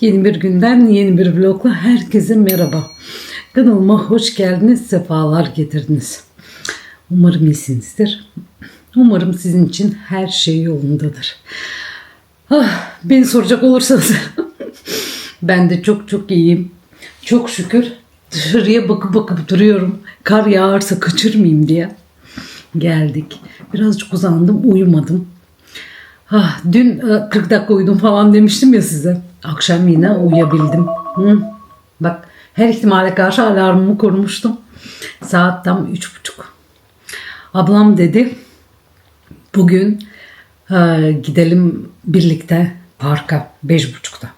Yeni bir günden yeni bir vlogla herkese merhaba. Kanalıma hoş geldiniz, sefalar getirdiniz. Umarım iyisinizdir. Umarım sizin için her şey yolundadır. Ah, beni soracak olursanız ben de çok çok iyiyim. Çok şükür dışarıya bakıp bakıp duruyorum. Kar yağarsa kaçırmayayım diye. Geldik. Birazcık uzandım, uyumadım. Ah, dün e, 40 dakika uyudum falan demiştim ya size. Akşam yine uyuyabildim. Hı. Bak her ihtimale karşı alarmımı kurmuştum. Saat tam üç buçuk. Ablam dedi bugün e, gidelim birlikte parka beş buçukta.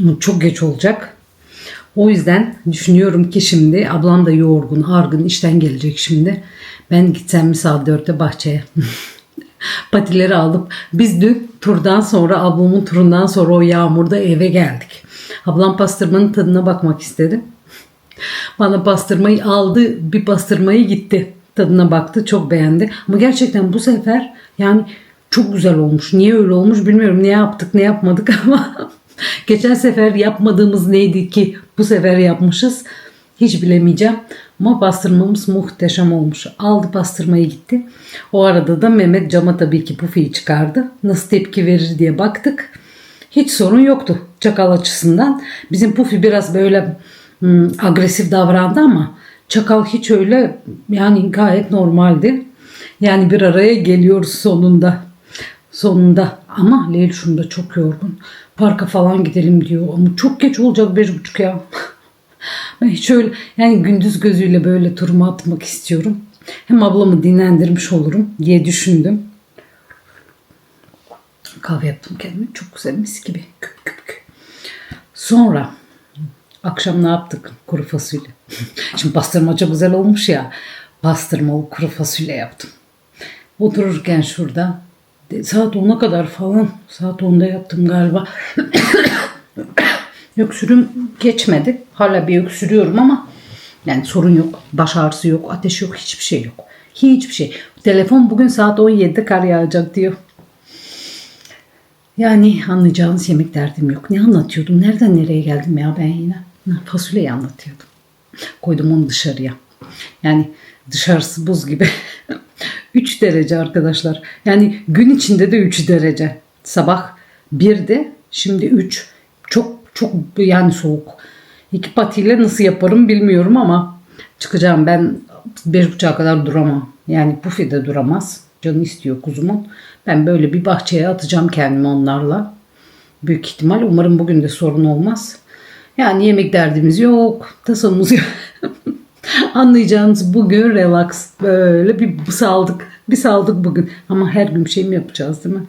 Ama çok geç olacak. O yüzden düşünüyorum ki şimdi ablam da yorgun, argın işten gelecek şimdi. Ben gitsem mi saat dörtte bahçeye. Patileri alıp biz dün turdan sonra ablamın turundan sonra o yağmurda eve geldik. Ablam pastırmanın tadına bakmak istedi. Bana pastırmayı aldı, bir pastırmayı gitti. Tadına baktı, çok beğendi. Ama gerçekten bu sefer yani çok güzel olmuş. Niye öyle olmuş bilmiyorum. Ne yaptık, ne yapmadık ama geçen sefer yapmadığımız neydi ki bu sefer yapmışız. Hiç bilemeyeceğim. Ama pastırmamız muhteşem olmuş. Aldı pastırmayı gitti. O arada da Mehmet cama tabii ki pufiyi çıkardı. Nasıl tepki verir diye baktık. Hiç sorun yoktu çakal açısından. Bizim pufi biraz böyle hmm, agresif davrandı ama çakal hiç öyle yani gayet normaldi. Yani bir araya geliyoruz sonunda. Sonunda ama Leylüş'üm de çok yorgun. Parka falan gidelim diyor ama çok geç olacak beş buçuk ya. Ben yani gündüz gözüyle böyle turuma atmak istiyorum. Hem ablamı dinlendirmiş olurum diye düşündüm. Kahve yaptım kendime. Çok güzel mis gibi. Küp küp küp. Sonra akşam ne yaptık? Kuru fasulye. Şimdi pastırma çok güzel olmuş ya. Pastırmalı kuru fasulye yaptım. Otururken şurada saat 10'a kadar falan saat 10'da yaptım galiba. Öksürüm geçmedi. Hala bir öksürüyorum ama yani sorun yok. Baş ağrısı yok, ateş yok, hiçbir şey yok. Hiçbir şey. Telefon bugün saat 17'de kar yağacak diyor. Yani anlayacağınız yemek derdim yok. Ne anlatıyordum? Nereden nereye geldim ya ben yine? Fasulyeyi anlatıyordum. Koydum onu dışarıya. Yani dışarısı buz gibi. 3 derece arkadaşlar. Yani gün içinde de 3 derece. Sabah 1'de şimdi 3. Çok yani soğuk. İki patiyle nasıl yaparım bilmiyorum ama çıkacağım ben 5.30'a kadar duramam. Yani Pufi de duramaz. Canı istiyor kuzumun. Ben böyle bir bahçeye atacağım kendimi onlarla. Büyük ihtimal. Umarım bugün de sorun olmaz. Yani yemek derdimiz yok. Tasamız yok. Anlayacağınız bugün relax. Böyle bir saldık. Bir saldık bugün. Ama her gün bir şey mi yapacağız değil mi?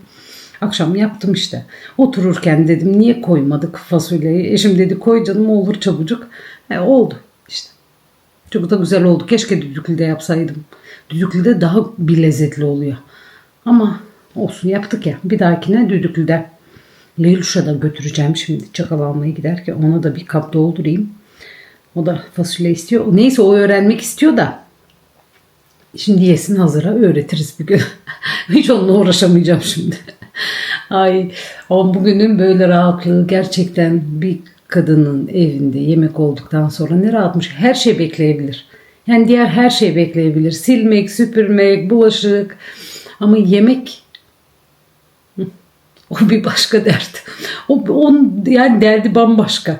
Akşam yaptım işte. Otururken dedim niye koymadık fasulyeyi? Eşim dedi koy canım olur çabucak. E, oldu işte. Çok da güzel oldu. Keşke düdüklüde yapsaydım. Düdüklüde daha bir lezzetli oluyor. Ama olsun yaptık ya. Bir dahakine düdüklüde. Leylüş'e da götüreceğim şimdi çakal almaya giderken. Ona da bir kap doldurayım. O da fasulye istiyor. Neyse o öğrenmek istiyor da. Şimdi yesin hazıra öğretiriz bir gün. Hiç onunla uğraşamayacağım şimdi. Ay ama bugünün böyle rahatlığı gerçekten bir kadının evinde yemek olduktan sonra ne rahatmış. Her şey bekleyebilir. Yani diğer her şey bekleyebilir. Silmek, süpürmek, bulaşık. Ama yemek o bir başka dert. O onun yani derdi bambaşka.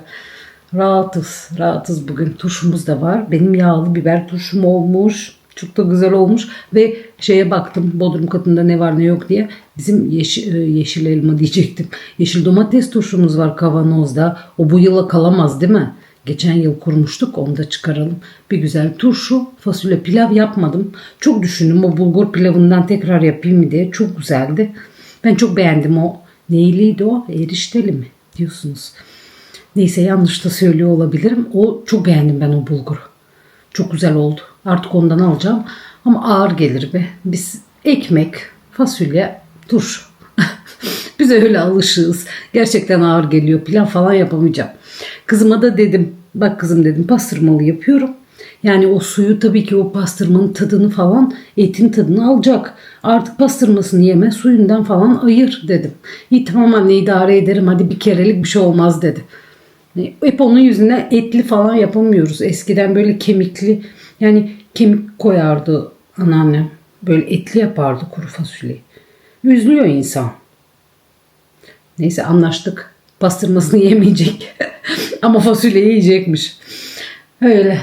Rahatız, rahatız bugün. Turşumuz da var. Benim yağlı biber turşum olmuş. Çok da güzel olmuş ve şeye baktım bodrum katında ne var ne yok diye. Bizim yeşil, yeşil elma diyecektim. Yeşil domates turşumuz var kavanozda. O bu yıla kalamaz değil mi? Geçen yıl kurmuştuk onu da çıkaralım. Bir güzel turşu, fasulye pilav yapmadım. Çok düşündüm o bulgur pilavından tekrar yapayım mı diye. Çok güzeldi. Ben çok beğendim o. Neyliydi o? Erişteli mi diyorsunuz. Neyse yanlış da söylüyor olabilirim. O çok beğendim ben o bulguru. Çok güzel oldu. Artık ondan alacağım. Ama ağır gelir be. Biz ekmek, fasulye, turşu. Biz öyle alışığız. Gerçekten ağır geliyor. Pilav falan yapamayacağım. Kızıma da dedim. Bak kızım dedim pastırmalı yapıyorum. Yani o suyu tabii ki o pastırmanın tadını falan etin tadını alacak. Artık pastırmasını yeme suyundan falan ayır dedim. İyi tamam anne idare ederim hadi bir kerelik bir şey olmaz dedi. Hep onun yüzünden etli falan yapamıyoruz. Eskiden böyle kemikli yani kemik koyardı anneannem. Böyle etli yapardı kuru fasulyeyi. Üzülüyor insan. Neyse anlaştık. Pastırmasını yemeyecek. Ama fasulyeyi yiyecekmiş. Öyle.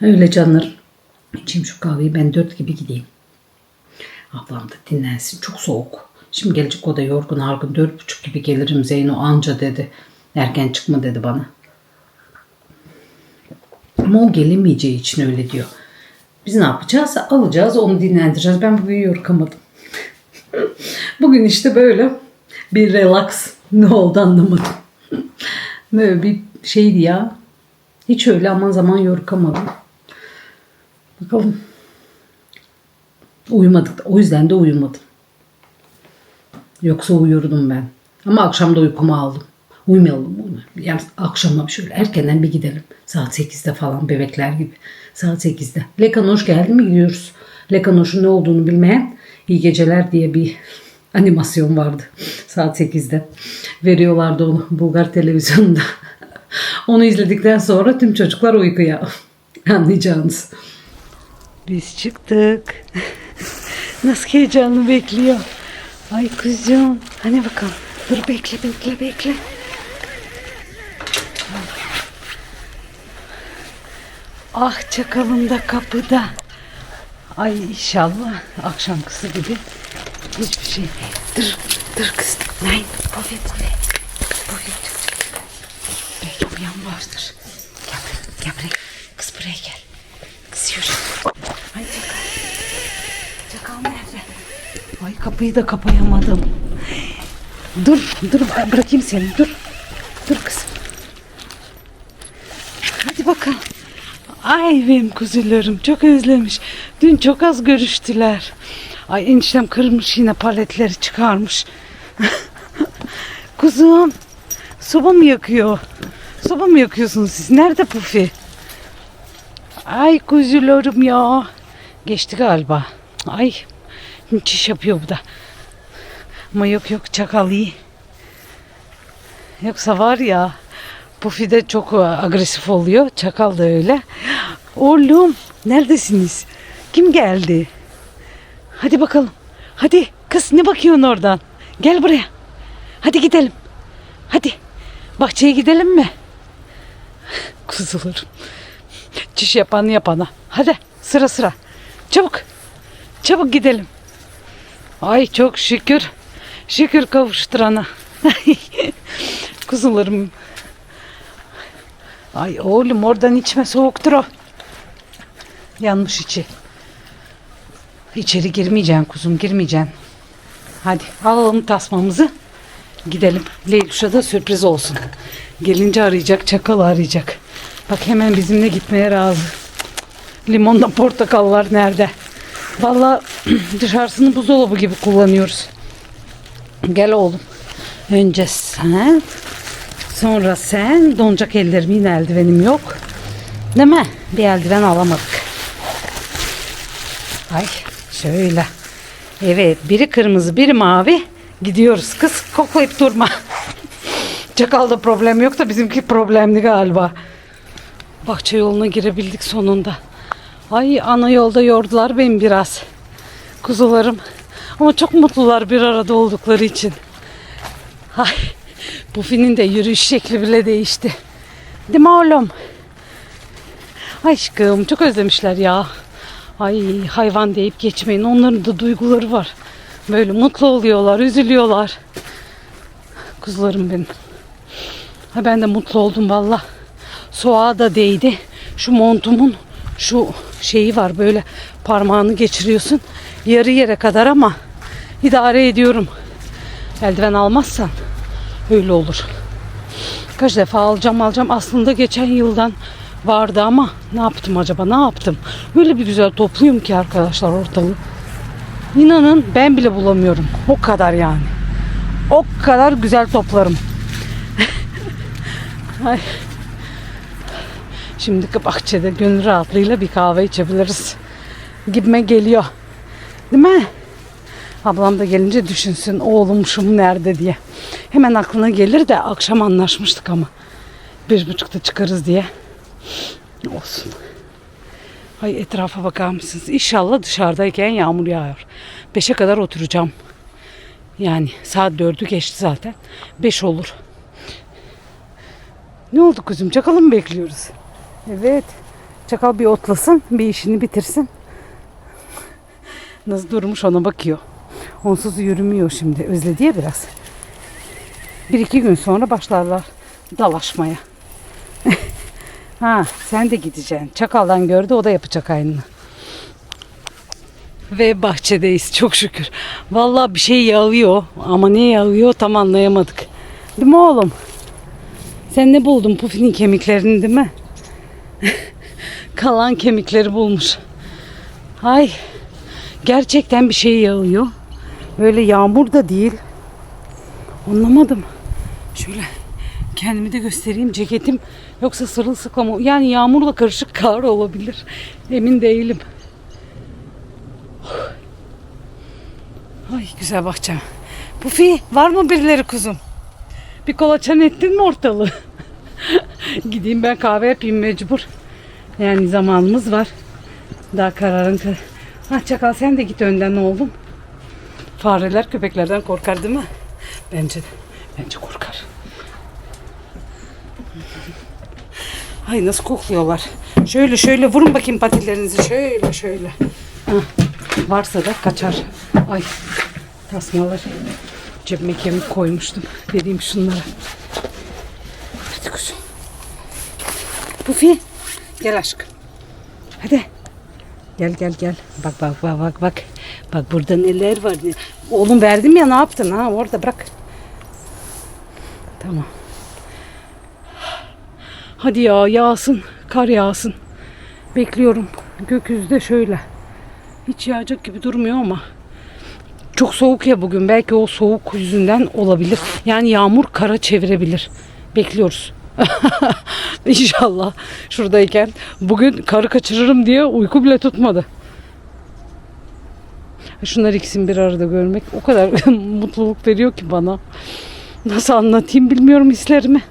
Öyle canlarım. İçeyim şu kahveyi ben dört gibi gideyim. Ablam da dinlensin. Çok soğuk. Şimdi gelecek o da yorgun argın. Dört buçuk gibi gelirim Zeyno anca dedi. Erken çıkma dedi bana. Ama o gelemeyeceği için öyle diyor. Biz ne yapacağız? Alacağız onu dinlendireceğiz. Ben bugün yorkamadım. bugün işte böyle bir relax. Ne oldu anlamadım. böyle bir şeydi ya. Hiç öyle aman zaman yorkamadım. Bakalım. Uyumadık. O yüzden de uyumadım. Yoksa uyurdum ben. Ama akşam da uykumu aldım. Uyumayalım onu. Yani akşama şöyle erkenden bir gidelim. Saat 8'de falan bebekler gibi. Saat 8'de. Lekanoş geldi mi gidiyoruz. Lekanoş'un ne olduğunu bilmeyen İyi Geceler diye bir animasyon vardı. Saat 8'de. Veriyorlardı onu Bulgar televizyonunda. onu izledikten sonra tüm çocuklar uykuya. Anlayacağınız. Biz çıktık. Nasıl heyecanlı bekliyor. Ay kızım. Hani bakalım. Dur bekle bekle bekle. Ah çakalım da kapıda. Ay inşallah akşam kızı gibi hiçbir şey. Dur dur kız. Nein. Pofi. Pofi. Belki uyan vardır. Gel buraya. Gel buraya. Kız buraya gel. Kız yürü. Ay çakal. Çakal nerede? Ay kapıyı da kapayamadım. Dur, dur bırakayım seni. Dur kızım. Hadi bakalım. Ay benim kuzularım çok özlemiş. Dün çok az görüştüler. Ay eniştem kırmış yine paletleri çıkarmış. Kuzum soba mı yakıyor? Soba mı yakıyorsunuz siz? Nerede Pufi? Ay kuzularım ya. Geçti galiba. Ay çiş yapıyor bu da. Ama yok yok çakal iyi. Yoksa var ya Pufi de çok e, agresif oluyor. Çakal da öyle. Oğlum neredesiniz? Kim geldi? Hadi bakalım. Hadi kız ne bakıyorsun oradan? Gel buraya. Hadi gidelim. Hadi. Bahçeye gidelim mi? Kuzularım. Çiş yapan yapana. Hadi sıra sıra. Çabuk. Çabuk gidelim. Ay çok şükür. Şükür kavuşturana. Kuzularım. Ay oğlum oradan içme soğuktur o. Yanmış içi. İçeri girmeyeceksin kuzum girmeyeceksin. Hadi alalım tasmamızı. Gidelim. Leylüş'e da sürpriz olsun. Gelince arayacak, çakal arayacak. Bak hemen bizimle gitmeye razı. Limonla portakallar nerede? Vallahi dışarısını buzdolabı gibi kullanıyoruz. Gel oğlum. Önce sen. Sonra sen. Donacak ellerim yine eldivenim yok. Değil mi? Bir eldiven alamadık. Ay şöyle. Evet biri kırmızı biri mavi. Gidiyoruz. Kız koklayıp durma. Çakalda problem yok da bizimki problemli galiba. Bahçe yoluna girebildik sonunda. Ay ana yolda yordular beni biraz. Kuzularım. Ama çok mutlular bir arada oldukları için. Ay Pufi'nin de yürüyüş şekli bile değişti. Değil mi oğlum? Aşkım çok özlemişler ya. Ay hayvan deyip geçmeyin. Onların da duyguları var. Böyle mutlu oluyorlar, üzülüyorlar. Kuzularım benim. Ha ben de mutlu oldum valla. Soğuğa da değdi. Şu montumun şu şeyi var böyle parmağını geçiriyorsun. Yarı yere kadar ama idare ediyorum. Eldiven almazsan öyle olur. Kaç defa alacağım alacağım. Aslında geçen yıldan vardı ama ne yaptım acaba ne yaptım? Böyle bir güzel topluyum ki arkadaşlar ortalığı. İnanın ben bile bulamıyorum. O kadar yani. O kadar güzel toplarım. Ay. Şimdi bahçede gönül rahatlığıyla bir kahve içebiliriz. Gibime geliyor. Değil mi? Ablam da gelince düşünsün oğlumuşum nerede diye. Hemen aklına gelir de akşam anlaşmıştık ama. Bir buçukta çıkarız diye. Olsun. Ay etrafa bakar mısınız? İnşallah dışarıdayken yağmur yağıyor. Beşe kadar oturacağım. Yani saat dördü geçti zaten. Beş olur. Ne oldu kuzum? Çakalı mı bekliyoruz? Evet. Çakal bir otlasın, bir işini bitirsin. Nasıl durmuş ona bakıyor. Onsuz yürümüyor şimdi. Özledi ya biraz. Bir iki gün sonra başlarlar dalaşmaya. Ha sen de gideceksin. Çakaldan gördü o da yapacak aynını. Ve bahçedeyiz çok şükür. Vallahi bir şey yağıyor ama ne yağıyor tam anlayamadık. Değil mi oğlum? Sen ne buldun Pufi'nin kemiklerini değil mi? Kalan kemikleri bulmuş. Ay gerçekten bir şey yağıyor. Böyle yağmur da değil. Anlamadım. Şöyle kendimi de göstereyim. Ceketim yoksa sırılsıklam. Yani yağmurla karışık kar olabilir. Emin değilim. Ay güzel bahçem. Pufi var mı birileri kuzum? Bir kolaçan ettin mi ortalığı? Gideyim ben kahve yapayım mecbur. Yani zamanımız var. Daha kararın kar. Ha çakal sen de git önden oğlum. Fareler köpeklerden korkar değil mi? Bence de. Bence korkar. Ay nasıl kokluyorlar. Şöyle şöyle vurun bakayım patilerinizi. Şöyle şöyle. Hah, varsa da kaçar. Ay tasmalar. Cebime kemik koymuştum. Vereyim şunlara. Hadi kuzum. Pufi. Gel aşkım. Hadi. Gel gel gel. Bak bak bak bak bak. Bak burada neler var. Oğlum verdim ya ne yaptın ha orada bırak. Tamam. Hadi ya yağsın. Kar yağsın. Bekliyorum. Gökyüzü şöyle. Hiç yağacak gibi durmuyor ama. Çok soğuk ya bugün. Belki o soğuk yüzünden olabilir. Yani yağmur kara çevirebilir. Bekliyoruz. İnşallah şuradayken bugün karı kaçırırım diye uyku bile tutmadı. Şunlar ikisini bir arada görmek o kadar mutluluk veriyor ki bana. Nasıl anlatayım bilmiyorum hislerimi.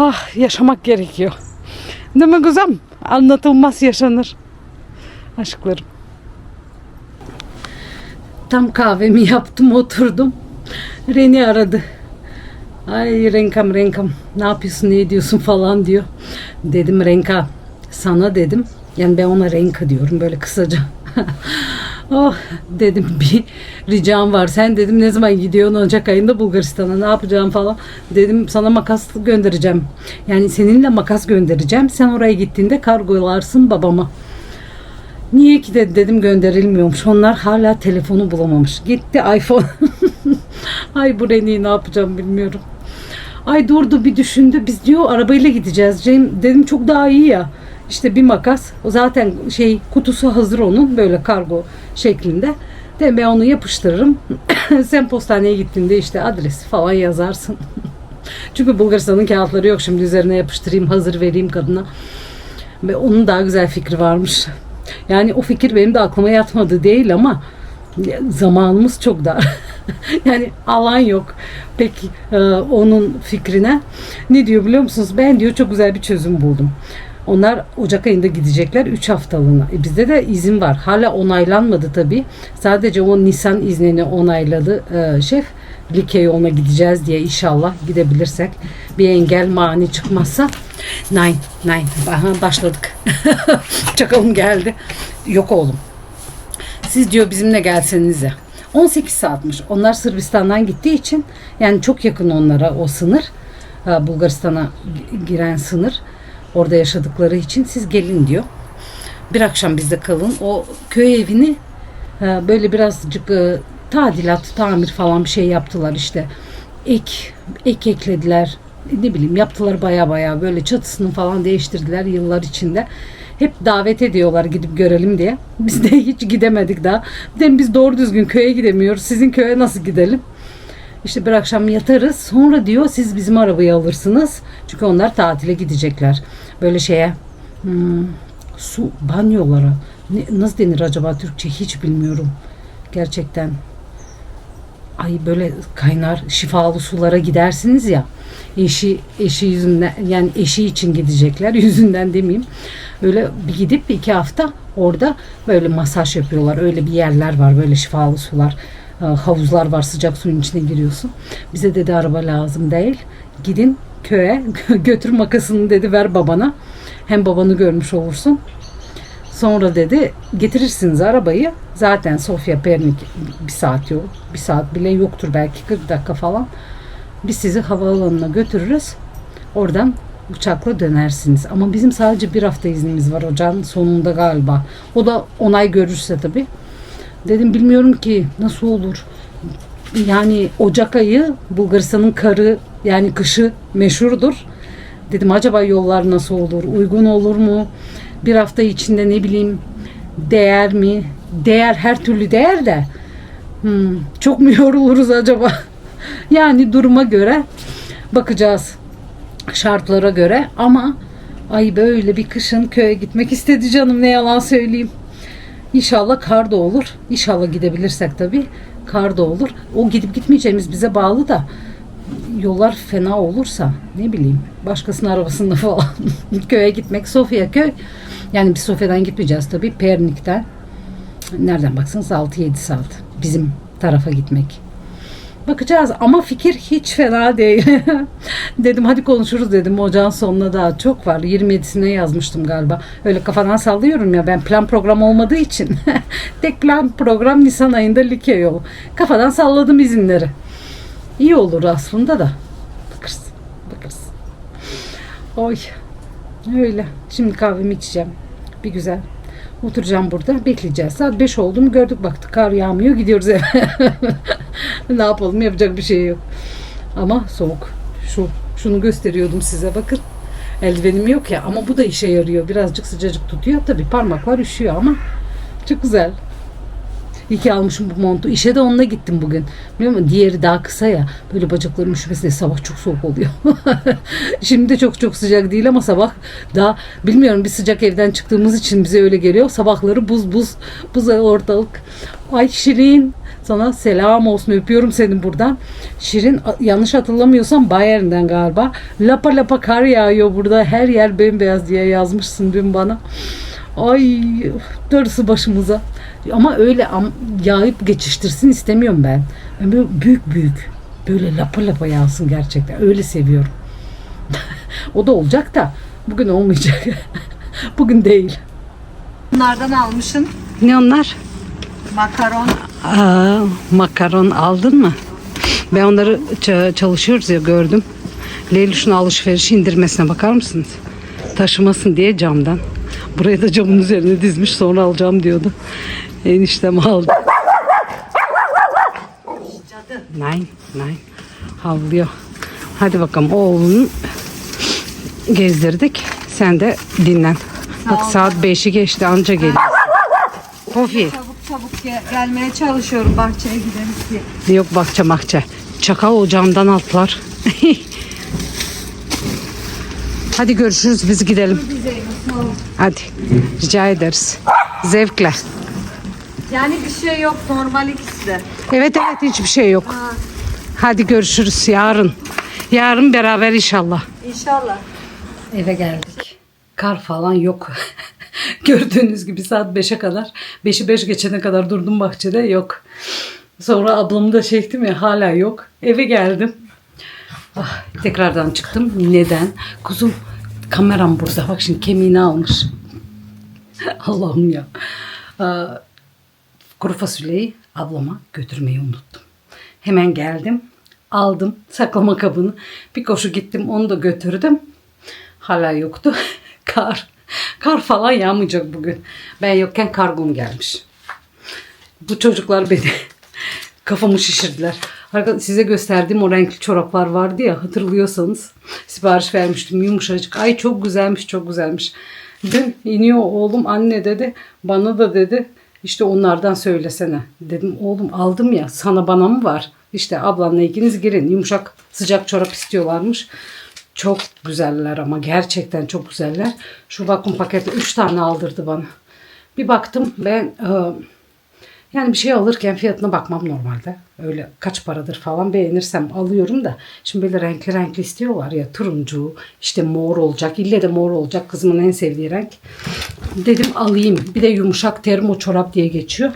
Ah yaşamak gerekiyor. Değil mi kızım? Anlatılmaz yaşanır. Aşklarım. Tam kahvemi yaptım oturdum. Reni aradı. Ay Renkam Renkam ne yapıyorsun ne ediyorsun falan diyor. Dedim Renka sana dedim. Yani ben ona Renka diyorum böyle kısaca. oh dedim bir ricam var. Sen dedim ne zaman gidiyorsun Ocak ayında Bulgaristan'a ne yapacağım falan. Dedim sana makas göndereceğim. Yani seninle makas göndereceğim. Sen oraya gittiğinde kargolarsın babama. Niye ki de dedim gönderilmiyormuş. Onlar hala telefonu bulamamış. Gitti iPhone. Ay bu Reni'yi ne yapacağım bilmiyorum. Ay durdu bir düşündü. Biz diyor arabayla gideceğiz. Cem dedim çok daha iyi ya. İşte bir makas. O zaten şey kutusu hazır onun böyle kargo şeklinde. De ben onu yapıştırırım. Sen postaneye gittiğinde işte adresi falan yazarsın. Çünkü Bulgaristan'ın kağıtları yok. Şimdi üzerine yapıştırayım hazır vereyim kadına. Ve onun daha güzel fikri varmış. Yani o fikir benim de aklıma yatmadı değil ama zamanımız çok dar. yani alan yok pek e, onun fikrine. Ne diyor biliyor musunuz? Ben diyor çok güzel bir çözüm buldum. Onlar Ocak ayında gidecekler 3 haftalığına. E bizde de izin var. Hala onaylanmadı tabii. Sadece o Nisan iznini onayladı e, şef. Like yoluna gideceğiz diye inşallah gidebilirsek. Bir engel mani çıkmazsa. Nine, nine. Aha, başladık. Çakalım geldi. Yok oğlum. Siz diyor bizimle gelsenize. 18 saatmiş. Onlar Sırbistan'dan gittiği için yani çok yakın onlara o sınır. Ha, Bulgaristan'a giren sınır. Orada yaşadıkları için siz gelin diyor. Bir akşam bizde kalın. O köy evini ha, böyle birazcık e, tadilat, tamir falan bir şey yaptılar işte. Ek, ek eklediler. Ne bileyim yaptılar baya baya böyle çatısını falan değiştirdiler yıllar içinde. Hep davet ediyorlar gidip görelim diye. Biz de hiç gidemedik daha. Dedim biz doğru düzgün köye gidemiyoruz. Sizin köye nasıl gidelim? İşte bir akşam yatarız. Sonra diyor siz bizim arabayı alırsınız. Çünkü onlar tatile gidecekler. Böyle şeye hmm, su banyolara ne, nasıl denir acaba Türkçe hiç bilmiyorum. Gerçekten ay böyle kaynar şifalı sulara gidersiniz ya eşi eşi yüzünden yani eşi için gidecekler yüzünden demeyeyim. Öyle bir gidip iki hafta orada böyle masaj yapıyorlar. Öyle bir yerler var böyle şifalı sular e, havuzlar var sıcak suyun içine giriyorsun. Bize dedi araba lazım değil gidin köye götür makasını dedi ver babana. Hem babanı görmüş olursun Sonra dedi getirirsiniz arabayı. Zaten Sofya Pernik bir saat yol. Bir saat bile yoktur belki 40 dakika falan. Biz sizi havaalanına götürürüz. Oradan uçakla dönersiniz. Ama bizim sadece bir hafta iznimiz var ocağın sonunda galiba. O da onay görürse tabii. Dedim bilmiyorum ki nasıl olur. Yani Ocak ayı Bulgaristan'ın karı yani kışı meşhurdur. Dedim acaba yollar nasıl olur? Uygun olur mu? Bir hafta içinde ne bileyim değer mi? Değer her türlü değer de. Hmm, çok mu yoruluruz acaba? yani duruma göre bakacağız. Şartlara göre ama ay böyle bir kışın köye gitmek istedi canım ne yalan söyleyeyim. İnşallah kar da olur. İnşallah gidebilirsek tabii kar da olur. O gidip gitmeyeceğimiz bize bağlı da yollar fena olursa ne bileyim başkasının arabasında falan köye gitmek Sofya köy. Yani biz Sofya'dan gitmeyeceğiz tabii Pernik'ten. Nereden baksanız 6-7 saat bizim tarafa gitmek. Bakacağız ama fikir hiç fena değil. Dedim hadi konuşuruz dedim. Ocağın sonuna daha çok var. 27'sine yazmıştım galiba. Öyle kafadan sallıyorum ya ben plan program olmadığı için. Tek plan program Nisan ayında Likya yolu. Kafadan salladım izinleri İyi olur aslında da. Bakarız. Bakarız. Oy. Öyle. Şimdi kahvemi içeceğim. Bir güzel. Oturacağım burada. Bekleyeceğiz. Saat 5 oldu mu gördük baktık. Kar yağmıyor. Gidiyoruz eve. ne yapalım? Yapacak bir şey yok. Ama soğuk. Şu şunu gösteriyordum size bakın. Eldivenim yok ya ama bu da işe yarıyor. Birazcık sıcacık tutuyor. Tabii parmaklar üşüyor ama çok güzel. İyi ki almışım bu montu. İşe de onunla gittim bugün. Biliyor musun? Diğeri daha kısa ya. Böyle bacaklarım üşümesin sabah çok soğuk oluyor. Şimdi de çok çok sıcak değil ama sabah daha bilmiyorum bir sıcak evden çıktığımız için bize öyle geliyor. Sabahları buz buz buz ortalık. Ay Şirin sana selam olsun öpüyorum seni buradan. Şirin yanlış hatırlamıyorsam Bayern'den galiba. Lapa lapa kar yağıyor burada. Her yer bembeyaz diye yazmışsın dün bana. Ay darısı başımıza. Ama öyle yağıp geçiştirsin istemiyorum ben. Ben böyle büyük büyük. Böyle lapa lapa yağsın gerçekten. Öyle seviyorum. o da olacak da bugün olmayacak. bugün değil. Bunlardan almışım. Ne onlar? Makaron. Aa, makaron aldın mı? Ben onları çalışıyoruz ya gördüm. Leylüş'ün alışveriş indirmesine bakar mısınız? Taşımasın diye camdan. Burayı da camın üzerine dizmiş sonra alacağım diyordu. Eniştem aldı. Nein, nein. Havlıyor. Hadi bakalım oğlunu gezdirdik. Sen de dinlen. Bak saat 5'i geçti anca geliyor. Kofi. Çabuk çabuk gel- gelmeye çalışıyorum bahçeye gidelim diye. Yok bahçe bahçe. Çakal o camdan atlar. Hadi görüşürüz biz gidelim. Hadi. Rica ederiz. Zevkle. Yani bir şey yok normal ikisi de. Evet evet hiçbir şey yok. Ha, Hadi görüşürüz yarın. Yarın beraber inşallah. inşallah. Eve geldik. Kar falan yok. Gördüğünüz gibi saat 5'e kadar, 5'i 5 geçene kadar durdum bahçede yok. Sonra ablamı da çektim ya hala yok. Eve geldim. Ah, tekrardan çıktım. Neden? Kuzum kameram burada. Bak şimdi kemiğini almış. Allah'ım ya. Aa, kuru fasulyeyi ablama götürmeyi unuttum. Hemen geldim. Aldım saklama kabını. Bir koşu gittim onu da götürdüm. Hala yoktu. Kar. Kar falan yağmayacak bugün. Ben yokken kargom gelmiş. Bu çocuklar beni kafamı şişirdiler. Arka- Size gösterdiğim o renkli çoraplar vardı ya hatırlıyorsanız sipariş vermiştim yumuşacık. Ay çok güzelmiş çok güzelmiş. Dün iniyor oğlum anne dedi bana da dedi işte onlardan söylesene. Dedim oğlum aldım ya sana bana mı var? İşte ablanla ikiniz girin. Yumuşak sıcak çorap istiyorlarmış. Çok güzeller ama gerçekten çok güzeller. Şu vakum paketi 3 tane aldırdı bana. Bir baktım ben e, yani bir şey alırken fiyatına bakmam normalde. Öyle kaç paradır falan beğenirsem alıyorum da. Şimdi böyle renkli renkli istiyorlar ya turuncu işte mor olacak. İlle de mor olacak kızımın en sevdiği renk. Dedim alayım. Bir de yumuşak termo çorap diye geçiyor.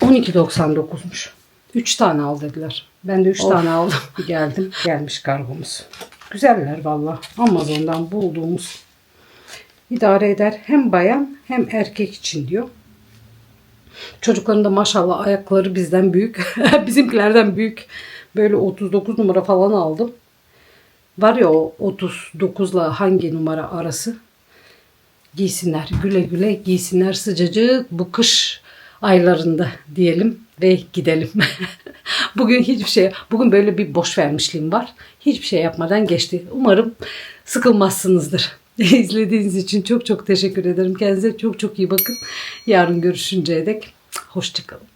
12.99'muş. 3 tane al dediler. Ben de 3 tane aldım. Geldim. Gelmiş kargomuz. Güzeller valla. Amazon'dan bulduğumuz. idare eder. Hem bayan hem erkek için diyor. Çocukların da maşallah ayakları bizden büyük. Bizimkilerden büyük. Böyle 39 numara falan aldım. Var ya o 39'la hangi numara arası? Giysinler. Güle güle giysinler sıcacık bu kış aylarında diyelim ve gidelim. bugün hiçbir şey, bugün böyle bir boş vermişliğim var. Hiçbir şey yapmadan geçti. Umarım sıkılmazsınızdır. İzlediğiniz için çok çok teşekkür ederim. Kendinize çok çok iyi bakın. Yarın görüşünceye dek hoşçakalın.